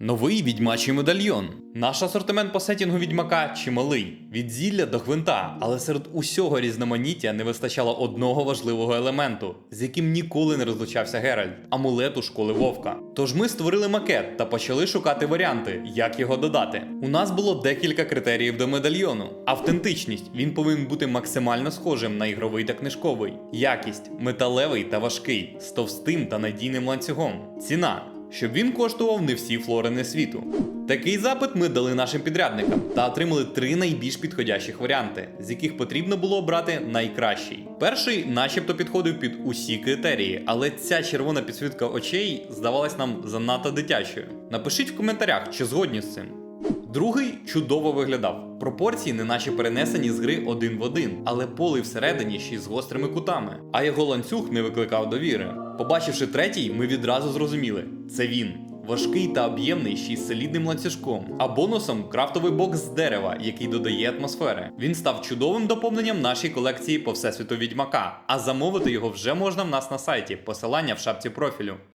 Новий відьмачий медальйон. Наш асортимент по сетінгу відьмака чималий, від зілля до гвинта, але серед усього різноманіття не вистачало одного важливого елементу, з яким ніколи не розлучався Геральт амулету школи Вовка. Тож ми створили макет та почали шукати варіанти, як його додати. У нас було декілька критеріїв до медальйону: автентичність він повинен бути максимально схожим на ігровий та книжковий, якість металевий та важкий, з товстим та надійним ланцюгом, ціна щоб він коштував не всі флорини світу. Такий запит ми дали нашим підрядникам та отримали три найбільш підходящих варіанти, з яких потрібно було обрати найкращий. Перший, начебто, підходив під усі критерії, але ця червона підсвітка очей здавалась нам занадто дитячою. Напишіть в коментарях, чи згодні з цим. Другий чудово виглядав. Пропорції не наче перенесені з гри один в один, але полий всередині ще й з гострими кутами. А його ланцюг не викликав довіри. Побачивши третій, ми відразу зрозуміли: це він. Важкий та об'ємний ще й з солідним ланцюжком, а бонусом крафтовий бокс з дерева, який додає атмосфери. Він став чудовим доповненням нашій колекції по всесвіту відьмака. А замовити його вже можна в нас на сайті. Посилання в шапці профілю.